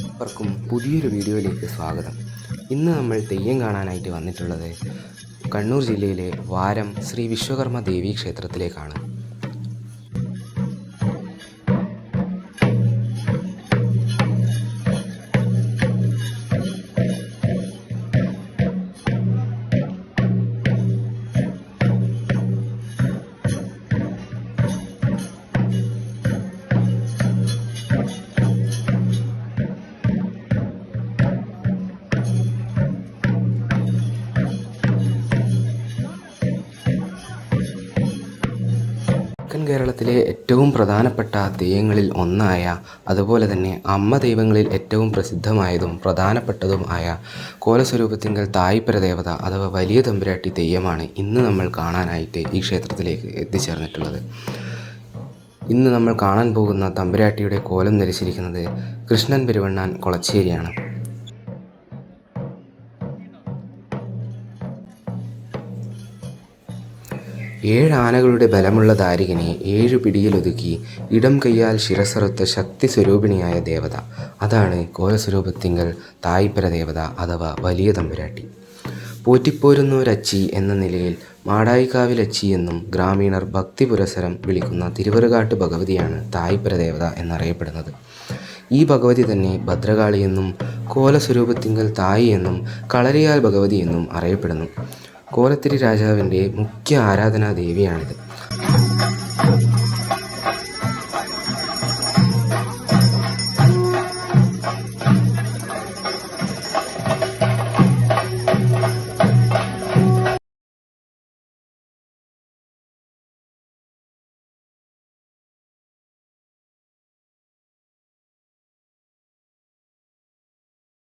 എല്ലാവർക്കും പുതിയൊരു വീഡിയോയിലേക്ക് സ്വാഗതം. ഇന്ന് നമ്മൾ തെയ്യം കാണാനായിട്ട് വന്നിട്ടുള്ളത് കണ്ണൂർ ജില്ലയിലെ വാരം ശ്രീ വിശ്വകർമ്മ ദേവി ക്ഷേത്രത്തിലേക്കാണ്. തെക്കൻ കേരളത്തിലെ ഏറ്റവും പ്രധാനപ്പെട്ട തെയ്യങ്ങളിൽ ഒന്നായ അതുപോലെ തന്നെ അമ്മ ദൈവങ്ങളിൽ ഏറ്റവും പ്രസിദ്ധമായതും പ്രധാനപ്പെട്ടതും ആയ കോലസ്വരൂപത്തിങ്കൽ തായ്പര ദേവത അഥവാ വലിയ തമ്പുരാട്ടി തെയ്യമാണ് ഇന്ന് നമ്മൾ കാണാനായിട്ട് ഈ ക്ഷേത്രത്തിലേക്ക് എത്തിച്ചേർന്നിട്ടുള്ളത്. ഇന്ന് നമ്മൾ കാണാൻ പോകുന്ന തമ്പുരാട്ടിയുടെ കോലം ധരിച്ചിരിക്കുന്നത് കൃഷ്ണൻ പെരുവണ്ണാൻ കൊളച്ചേരിയാണ്. ഏഴ് ആനകളുടെ ബലമുള്ള ദാരികനെ ഏഴു പിടിയിലൊതുക്കി ഇടം കൈയാൽ ശിരസറുത്ത ശക്തി സ്വരൂപിണിയായ ദേവത. അതാണ് കോലസ്വരൂപത്തിങ്കൽ തായ്പര ദേവത അഥവാ വലിയ തമ്പുരാട്ടി. പോറ്റിപ്പോരുന്നൊരച്ചി എന്ന നിലയിൽ മാടായിക്കാവിലച്ചി എന്നും ഗ്രാമീണർ ഭക്തി പുരസരം വിളിക്കുന്ന തിരുവറുകാട്ട് ഭഗവതിയാണ് തായ്പര ദേവത എന്നറിയപ്പെടുന്നത്. ഈ ഭഗവതി തന്നെ ഭദ്രകാളിയെന്നും കോലസ്വരൂപത്തിങ്കൽ തായി എന്നും കളരിയാൽ ഭഗവതി എന്നും അറിയപ്പെടുന്നു. കോലത്തിരി രാജാവിന്റെ മുഖ്യ ആരാധനാ ദേവിയാണിത്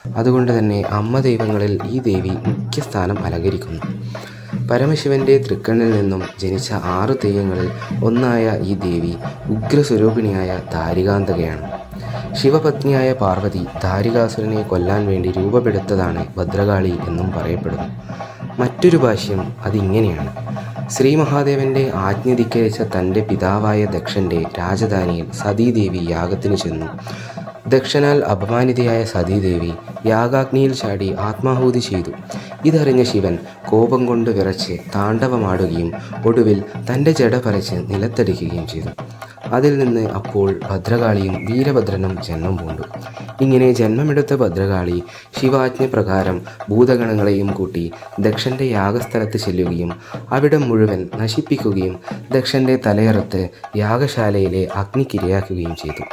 അതുകൊണ്ട് തന്നെ അമ്മ ദൈവങ്ങളിൽ ഈ ദേവി മുഖ്യ മുഖ്യസ്ഥാനം അലങ്കരിക്കുന്നു. പരമശിവന്റെ തൃക്കണ്ണിൽ നിന്നും ജനിച്ച ആറു തെയ്യങ്ങളിൽ ഒന്നായ ഈ ദേവി ഉഗ്രസ്വരൂപിണിയായ താരികാന്തകയാണ് ശിവപത്നിയായ പാർവതി താരികാസുരനെ കൊല്ലാൻ വേണ്ടി രൂപപ്പെടുത്തതാണ് ഭദ്രകാളി എന്നും പറയപ്പെടുന്നു. മറ്റൊരു ഭാഷ്യം അതിങ്ങനെയാണ്. ശ്രീ മഹാദേവന്റെ ആജ്ഞ ധിക്കരിച്ച തന്റെ പിതാവായ ദക്ഷന്റെ രാജധാനിയിൽ സതീദേവി യാഗത്തിന് ചെന്നു. ദക്ഷനാൽ അപമാനിതയായ സതീദേവി യാഗാഗ്നിയിൽ ചാടി ആത്മാഹൂതി ചെയ്തു. ഇതറിഞ്ഞ ശിവൻ കോപം കൊണ്ട് വിറച്ച് താണ്ഡവമാടുകയും ഒടുവിൽ തന്റെ ജട പറിച്ച് നിലത്തടിക്കുകയും ചെയ്തു. അതിൽ നിന്ന് അപ്പോൾ ഭദ്രകാളിയും വീരഭദ്രനും ജന്മം പൂണ്ടു. ഇങ്ങനെ ജന്മമെടുത്ത ഭദ്രകാളി ശിവാജ്ഞ പ്രകാരം ഭൂതഗണങ്ങളെയും കൂട്ടി ദക്ഷന്റെ യാഗസ്ഥലത്ത് ചെല്ലുകയും അവിടം മുഴുവൻ നശിപ്പിക്കുകയും ദക്ഷന്റെ തലയറുത്ത് യാഗശാലയിലെ അഗ്നിക്കിരയാക്കുകയും ചെയ്തു.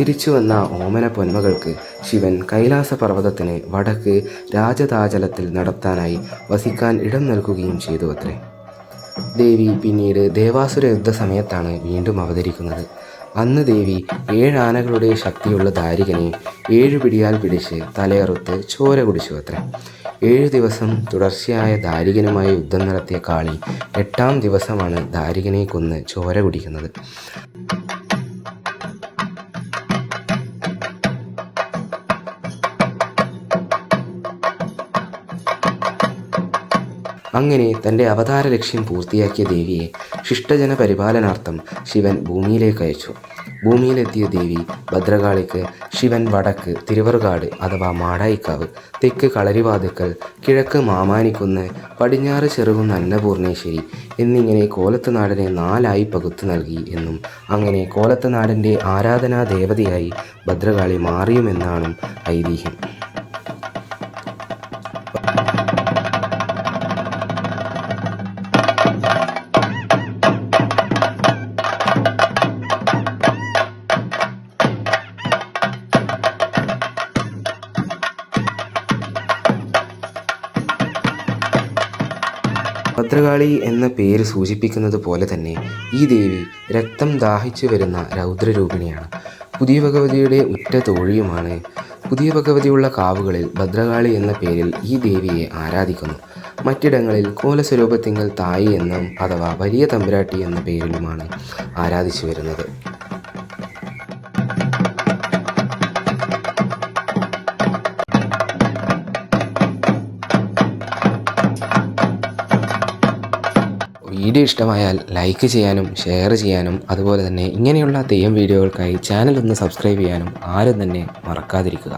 തിരിച്ചു വന്ന ഓമന പൊന്മകൾക്ക് ശിവൻ കൈലാസ പർവതത്തിന് വടക്ക് രാജതാചലത്തിൽ നടത്താനായി വസിക്കാൻ ഇടം നൽകുകയും ചെയ്തു അത്രേ. ദേവി പിന്നീട് ദേവാസുര യുദ്ധ സമയത്താണ് വീണ്ടും അവതരിക്കുന്നത്. അന്ന് ദേവി ഏഴാനകളുടെ ശക്തിയുള്ള ദാരികനെ ഏഴു പിടിയാൽ പിടിച്ച് തലയറുത്ത് ചോര കുടിച്ചു അത്രേ. ഏഴു ദിവസം തുടർച്ചയായ ദാരികനുമായി യുദ്ധം നടത്തിയ കാളി എട്ടാം ദിവസമാണ് ദാരികനെ കൊന്ന് ചോര കുടിക്കുന്നത്. അങ്ങനെ തന്റെ അവതാര ലക്ഷ്യം പൂർത്തിയാക്കിയ ദേവിയെ ശിഷ്ടജന പരിപാലനാർത്ഥം ശിവൻ ഭൂമിയിലേക്ക് അയച്ചു. ഭൂമിയിലെത്തിയ ദേവി ഭദ്രകാളിക്ക് ശിവൻ വടക്ക് തിരുവറുകാട് അഥവാ മാടായിക്കാവ് തെക്ക് കളരിവാതുക്കൽ കിഴക്ക് മാമാനിക്കുന്ന് പടിഞ്ഞാറ് ചെറുകുന്ന് അന്നപൂർണേശ്വരി എന്നിങ്ങനെ കോലത്തുനാടിനെ നാലായി പകുത്തു നൽകി എന്നും അങ്ങനെ കോലത്തുനാടിന്റെ ആരാധനാ ദേവതയായി ഭദ്രകാളി മാറിയുമെന്നാണ് ഐതിഹ്യം. ഭദ്രകാളി എന്ന പേര് സൂചിപ്പിക്കുന്നത് പോലെ തന്നെ ഈ ദേവി രക്തം ദാഹിച്ചു വരുന്ന രൗദ്രരൂപിണിയാണ്. പുതിയ ഭഗവതിയുടെ ഉറ്റ തോഴിയുമാണ്. പുതിയ ഭഗവതിയുള്ള കാവുകളിൽ ഭദ്രകാളി എന്ന പേരിൽ ഈ ദേവിയെ ആരാധിക്കുന്നു. മറ്റിടങ്ങളിൽ കോലസ്വരൂപത്തിങ്കൽ തായി എന്നും അഥവാ വലിയ തമ്പുരാട്ടി എന്ന പേരിലുമാണ് ആരാധിച്ചു വരുന്നത്. വീഡിയോ ഇഷ്ടമായാൽ ലൈക്ക് ചെയ്യാനും ഷെയർ ചെയ്യാനും അതുപോലെ തന്നെ ഇങ്ങനെയുള്ള തെയ്യം വീഡിയോകൾക്കായി ചാനൽ ഒന്ന് സബ്സ്ക്രൈബ് ചെയ്യാനും ആരും തന്നെ മറക്കാതിരിക്കുക.